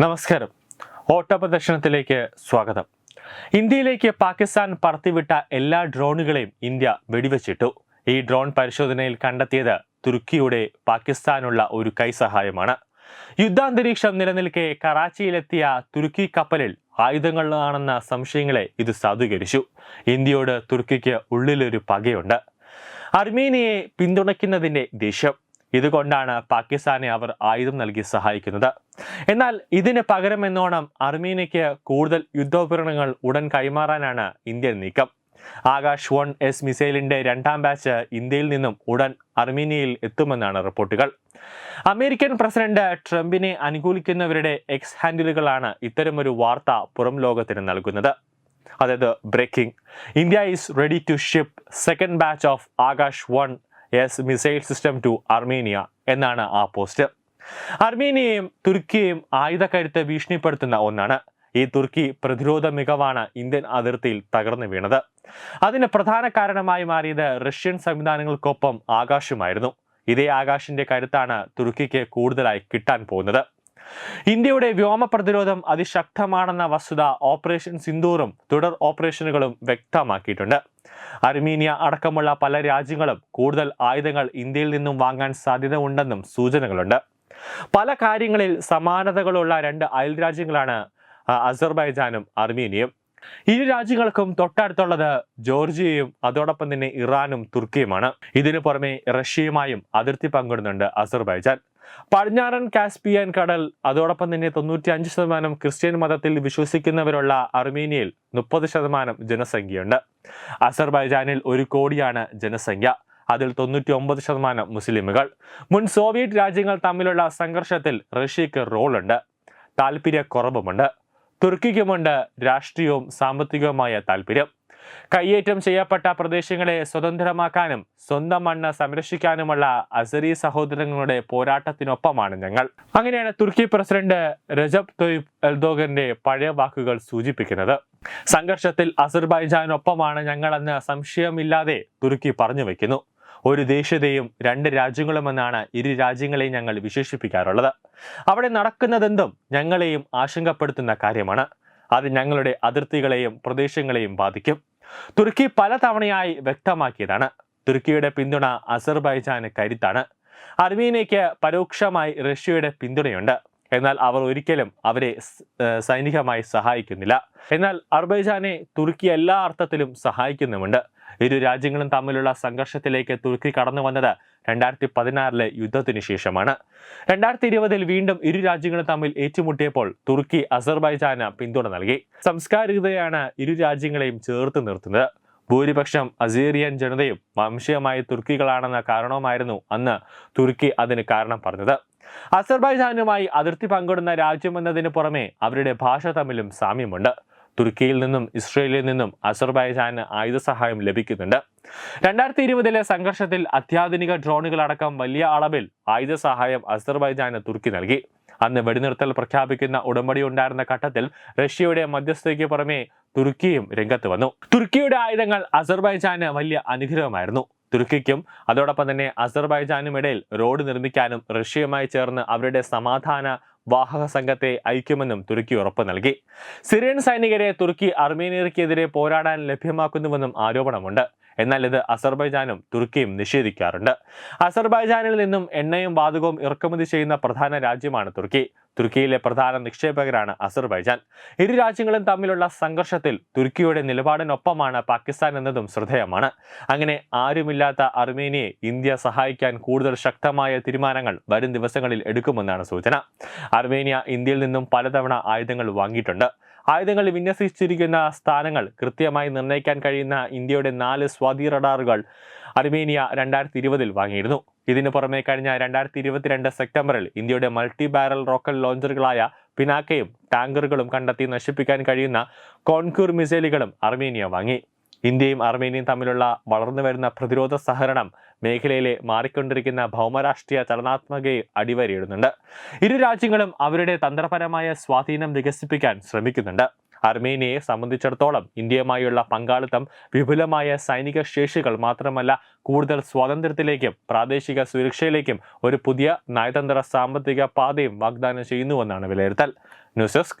നമസ്കാരം. ഓട്ടപ്രദർശനത്തിലേക്ക് സ്വാഗതം. ഇന്ത്യയിലേക്ക് പാകിസ്ഥാൻ പറത്തിവിട്ട എല്ലാ ഡ്രോണുകളെയും ഇന്ത്യ വെടിവെച്ചിട്ടു. ഈ ഡ്രോൺ പരിശോധനയിൽ കണ്ടെത്തിയത് തുർക്കിയുടെ പാകിസ്ഥാനുള്ള ഒരു കൈസഹായമാണ് യുദ്ധാന്തരീക്ഷം നിലനിൽക്കെ കറാച്ചിയിലെത്തിയ തുർക്കി കപ്പലിൽ ആയുധങ്ങളാണെന്ന സംശയങ്ങളെ ഇത് സാധൂകരിച്ചു. ഇന്ത്യയോട് തുർക്കിക്ക് ഉള്ളിലൊരു പകയുണ്ട്. അർമേനിയയെ പിന്തുണയ്ക്കുന്നതിന്റെ ദേഷ്യം. ഇതുകൊണ്ടാണ് പാകിസ്ഥാനെ അവർ ആയുധം നൽകി സഹായിക്കുന്നത്. എന്നാൽ ഇതിന് പകരമെന്നോണം അർമീനയ്ക്ക് കൂടുതൽ യുദ്ധോപകരണങ്ങൾ ഉടൻ കൈമാറാനാണ് ഇന്ത്യൻ നീക്കം. ആകാശ് വൺ എസ് മിസൈലിന്റെ രണ്ടാം ബാച്ച് ഇന്ത്യയിൽ നിന്നും ഉടൻ അർമീനിയയിൽ എത്തുമെന്നാണ് റിപ്പോർട്ടുകൾ. അമേരിക്കൻ പ്രസിഡന്റ് ട്രംപിനെ അനുകൂലിക്കുന്നവരുടെ എക്സ് ഹാൻഡിലുകളാണ് ഇത്തരമൊരു വാർത്ത പുറം ലോകത്തിന് നൽകുന്നത്. അതായത് breaking. India is ready to ship second batch of Akash one S missile system to Armenia എന്നാണ് ആ പോസ്റ്റ് അർമേനിയയും തുർക്കിയെയും ആയുധക്കരുത്ത് ഭീഷണിപ്പെടുത്തുന്ന ഒന്നാണ്. ഈ തുർക്കി പ്രതിരോധ മികവാണ് ഇന്ത്യൻ അതിർത്തിയിൽ തകർന്നു വീണത്. അതിന് പ്രധാന കാരണമായി മാറിയത് റഷ്യൻ സംവിധാനങ്ങൾക്കൊപ്പം ആകാശമായിരുന്നു. ഇതേ ആകാശിന്റെ കരുത്താണ് തുർക്കിക്ക് കൂടുതലായി കിട്ടാൻ പോകുന്നത്. ഇന്ത്യയുടെ വ്യോമ പ്രതിരോധം അതിശക്തമാണെന്ന വസ്തുത ഓപ്പറേഷൻ സിന്ദൂറും തുടർ ഓപ്പറേഷനുകളും വ്യക്തമാക്കിയിട്ടുണ്ട്. അർമീനിയ അടക്കമുള്ള പല രാജ്യങ്ങളും കൂടുതൽ ആയുധങ്ങൾ ഇന്ത്യയിൽ നിന്നും വാങ്ങാൻ സാധ്യത ഉണ്ടെന്നും സൂചനകളുണ്ട്. പല കാര്യങ്ങളിൽ സമാനതകളുള്ള രണ്ട് അയൽ രാജ്യങ്ങളാണ് അസർബൈജാനും അർമീനിയയും. ഇരു രാജ്യങ്ങൾക്കും തൊട്ടടുത്തുള്ളത് ജോർജിയയും അതോടൊപ്പം തന്നെ ഇറാനും തുർക്കിയുമാണ്. ഇതിനു പുറമെ റഷ്യയുമായും അതിർത്തി പങ്കിടുന്നുണ്ട് അസർബൈജാൻ. പടിഞ്ഞാറൻ കാസ്പിയൻ കടൽ അതോടൊപ്പം തന്നെ തൊണ്ണൂറ്റി അഞ്ച് ശതമാനം ക്രിസ്ത്യൻ മതത്തിൽ വിശ്വസിക്കുന്നവരുള്ള അർമേനിയയിൽ മുപ്പത് ശതമാനം ജനസംഖ്യയുണ്ട്. അസർബൈജാനിൽ ഒരു കോടിയാണ് ജനസംഖ്യ. അതിൽ തൊണ്ണൂറ്റി ഒമ്പത് ശതമാനം മുസ്ലിമുകൾ. മുൻ സോവിയറ്റ് രാജ്യങ്ങൾ തമ്മിലുള്ള സംഘർഷത്തിൽ റഷ്യക്ക് റോളുണ്ട്. താല്പര്യക്കുറവുമുണ്ട് തുർക്കിക്കുമുണ്ട് രാഷ്ട്രീയവും സാമ്പത്തികവുമായ താല്പര്യം കയ്യേറ്റം ചെയ്യപ്പെട്ട പ്രദേശങ്ങളെ സ്വതന്ത്രമാക്കാനും സ്വന്തം മണ്ണ് സംരക്ഷിക്കാനുമുള്ള അസറി സഹോദരങ്ങളുടെ പോരാട്ടത്തിനൊപ്പമാണ് ഞങ്ങൾ. അങ്ങനെയാണ് തുർക്കി പ്രസിഡന്റ് രജബ് തൊയ്ബ് എൽദോഗന്റെ പഴയ വാക്കുകൾ സൂചിപ്പിക്കുന്നത്. സംഘർഷത്തിൽ അസർബൈജാനൊപ്പമാണ് ഞങ്ങളെന്ന് സംശയമില്ലാതെ തുർക്കി പറഞ്ഞു വയ്ക്കുന്നു ഒരു ദേശീയതയും രണ്ട് രാജ്യങ്ങളുമെന്നാണ് ഇരു രാജ്യങ്ങളെയും ഞങ്ങൾ വിശേഷിപ്പിക്കാറുള്ളത്. അവിടെ നടക്കുന്നതെന്തും ഞങ്ങളെയും ആശങ്കപ്പെടുത്തുന്ന കാര്യമാണ്. അത് ഞങ്ങളുടെ അതിർത്തികളെയും പ്രദേശങ്ങളെയും ബാധിക്കും. തുർക്കി പലതവണയായി വ്യക്തമാക്കിയതാണ്. തുർക്കിയുടെ പിന്തുണ അസർബൈജാന് കരുത്താണ്. അർമീനയ്ക്ക് പരോക്ഷമായി റഷ്യയുടെ പിന്തുണയുണ്ട്. എന്നാൽ അവർ ഒരിക്കലും അവരെ സൈനികമായി സഹായിക്കുന്നില്ല. എന്നാൽ അർബൈജാനെ തുർക്കി എല്ലാ അർത്ഥത്തിലും സഹായിക്കുന്നുമുണ്ട്. ഇരു രാജ്യങ്ങളും തമ്മിലുള്ള സംഘർഷത്തിലേക്ക് തുർക്കി കടന്നു വന്നത് രണ്ടായിരത്തി പതിനാറിലെ യുദ്ധത്തിന് ശേഷമാണ്. രണ്ടായിരത്തി ഇരുപതിൽ വീണ്ടും ഇരു രാജ്യങ്ങളും തമ്മിൽ ഏറ്റുമുട്ടിയപ്പോൾ തുർക്കി അസർബൈജാന് പിന്തുണ നൽകി. സംസ്കാരികതയാണ് ഇരു രാജ്യങ്ങളെയും ചേർത്ത് നിർത്തുന്നത്. ഭൂരിപക്ഷം അസീറിയൻ ജനതയും വംശീയമായി തുർക്കികളാണെന്ന കാരണവുമായിരുന്നു അന്ന് തുർക്കി അതിന് കാരണം പറഞ്ഞത്. അസർബൈജാനുമായി അതിർത്തി പങ്കിടുന്ന രാജ്യമെന്നതിന് പുറമെ അവരുടെ ഭാഷ തമ്മിലും സാമ്യമുണ്ട്. തുർക്കിയിൽ നിന്നും ഇസ്രയേലിൽ നിന്നും അസർബൈജാന് ആയുധ സഹായം ലഭിക്കുന്നുണ്ട്. രണ്ടായിരത്തി ഇരുപതിലെ സംഘർഷത്തിൽ അത്യാധുനിക ഡ്രോണുകളടക്കം വലിയ അളവിൽ ആയുധ സഹായം അസർബൈജാന് തുർക്കി നൽകി. അന്ന് വെടിനിർത്തൽ പ്രഖ്യാപിക്കുന്ന ഉടമ്പടി ഉണ്ടായിരുന്ന ഘട്ടത്തിൽ റഷ്യയുടെ മധ്യസ്ഥതയ്ക്ക് പുറമെ തുർക്കിയും രംഗത്ത് വന്നു. തുർക്കിയുടെ ആയുധങ്ങൾ അസർബൈജാന് വലിയ അനുഗ്രഹമായിരുന്നു. തുർക്കിക്കും അതോടൊപ്പം തന്നെ അസർബൈജാനും ഇടയിൽ റോഡ് നിർമ്മിക്കാനും റഷ്യയുമായി ചേർന്ന് അവരുടെ സമാധാന വാഹക സംഘത്തെ ഐക്യമെന്നും തുർക്കി ഉറപ്പ് നൽകി. സിറിയൻ സൈനികരെ തുർക്കി അർമേനിയർക്കെതിരെ പോരാടാൻ ലഭ്യമാക്കുന്നുവെന്നും ആരോപണമുണ്ട്. എന്നാൽ ഇത് അസർബൈജാനും തുർക്കിയും നിഷേധിക്കാറുണ്ട്. അസർബൈജാനിൽ നിന്നും എണ്ണയും വാതകവും ഇറക്കുമതി ചെയ്യുന്ന പ്രധാന രാജ്യമാണ് തുർക്കി. തുർക്കിയിലെ പ്രധാന നിക്ഷേപകരാണ് അസർബൈജാൻ. ഇരു രാജ്യങ്ങളും തമ്മിലുള്ള സംഘർഷത്തിൽ തുർക്കിയുടെ നിലപാടിനൊപ്പമാണ് പാകിസ്ഥാൻ എന്നതും ശ്രദ്ധേയമാണ്. അങ്ങനെ ആരുമില്ലാത്ത അർമേനിയെ ഇന്ത്യ സഹായിക്കാൻ കൂടുതൽ ശക്തമായ തീരുമാനങ്ങൾ വരും ദിവസങ്ങളിൽ എടുക്കുമെന്നാണ് സൂചന. അർമേനിയ ഇന്ത്യയിൽ നിന്നും പലതവണ ആയുധങ്ങൾ വാങ്ങിയിട്ടുണ്ട്. ആയുധങ്ങൾ വിന്യസിച്ചിരിക്കുന്ന സ്ഥാനങ്ങൾ കൃത്യമായി നിർണയിക്കാൻ കഴിയുന്ന ഇന്ത്യയുടെ നാല് സ്വാതി റഡാറുകൾ അർമേനിയ രണ്ടായിരത്തി ഇരുപതിൽ വാങ്ങിയിരുന്നു. ഇതിനു പുറമെ കഴിഞ്ഞ രണ്ടായിരത്തി ഇരുപത്തിരണ്ട് സെപ്റ്റംബറിൽ ഇന്ത്യയുടെ മൾട്ടി ബാരൽ റോക്കറ്റ് ലോഞ്ചറുകളായ പിനാക്കയും ടാങ്കറുകളും കണ്ടെത്തി നശിപ്പിക്കാൻ കഴിയുന്ന കോൺക്യൂർ മിസൈലുകളും അർമേനിയ വാങ്ങി. ഇന്ത്യയും അർമേനിയയും തമ്മിലുള്ള വളർന്നുവരുന്ന പ്രതിരോധ സഹകരണം മേഖലയിലെ മാറിക്കൊണ്ടിരിക്കുന്ന ഭൗമരാഷ്ട്രീയ ചലനാത്മകയെ അടിവരയിടുന്നുണ്ട്. ഇരു രാജ്യങ്ങളും അവരുടെ തന്ത്രപരമായ സ്വാധീനം വികസിപ്പിക്കാൻ ശ്രമിക്കുന്നുണ്ട്. അർമേനിയയെ സംബന്ധിച്ചിടത്തോളം ഇന്ത്യയുമായുള്ള പങ്കാളിത്തം വിപുലമായ സൈനിക ശേഷികൾ മാത്രമല്ല കൂടുതൽ സ്വാതന്ത്ര്യത്തിലേക്കും പ്രാദേശിക സുരക്ഷയിലേക്കും ഒരു പുതിയ നയതന്ത്ര സാമ്പത്തിക പാതയും വാഗ്ദാനം ചെയ്യുന്നുവെന്നാണ് വിലയിരുത്തൽ. News desk